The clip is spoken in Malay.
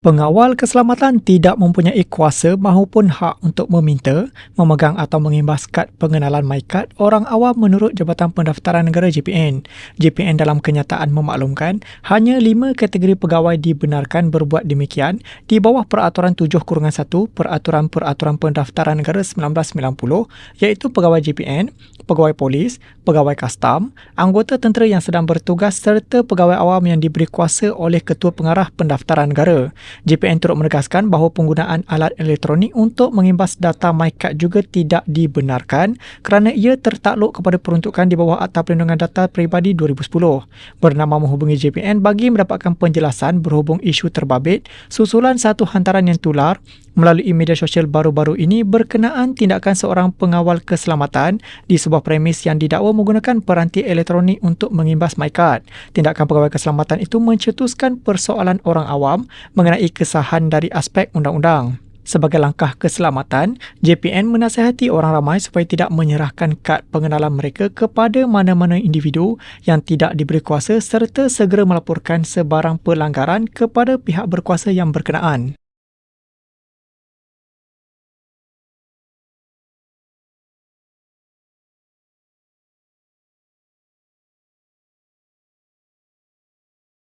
Pengawal keselamatan tidak mempunyai kuasa maupun hak untuk meminta, memegang atau mengimbas kad pengenalan MyCard orang awam menurut Jabatan Pendaftaran Negara JPN. JPN dalam kenyataan memaklumkan hanya lima kategori pegawai dibenarkan berbuat demikian di bawah Peraturan 7-1 Peraturan-Peraturan Pendaftaran Negara 1990 iaitu pegawai JPN, pegawai polis, pegawai kastam, anggota tentera yang sedang bertugas serta pegawai awam yang diberi kuasa oleh Ketua Pengarah Pendaftaran Negara. JPN turut menegaskan bahawa penggunaan alat elektronik untuk mengimbas data MyCard juga tidak dibenarkan kerana ia tertakluk kepada peruntukan di bawah Akta Perlindungan Data Peribadi 2010. Bernama menghubungi JPN bagi mendapatkan penjelasan berhubung isu terbabit susulan satu hantaran yang tular melalui media sosial baru-baru ini berkenaan tindakan seorang pengawal keselamatan di sebuah premis yang didakwa menggunakan peranti elektronik untuk mengimbas MyCard. Tindakan pegawai keselamatan itu mencetuskan persoalan orang awam mengenai kesahan dari aspek undang-undang. Sebagai langkah keselamatan, JPN menasihati orang ramai supaya tidak menyerahkan kad pengenalan mereka kepada mana-mana individu yang tidak diberi kuasa serta segera melaporkan sebarang pelanggaran kepada pihak berkuasa yang berkenaan.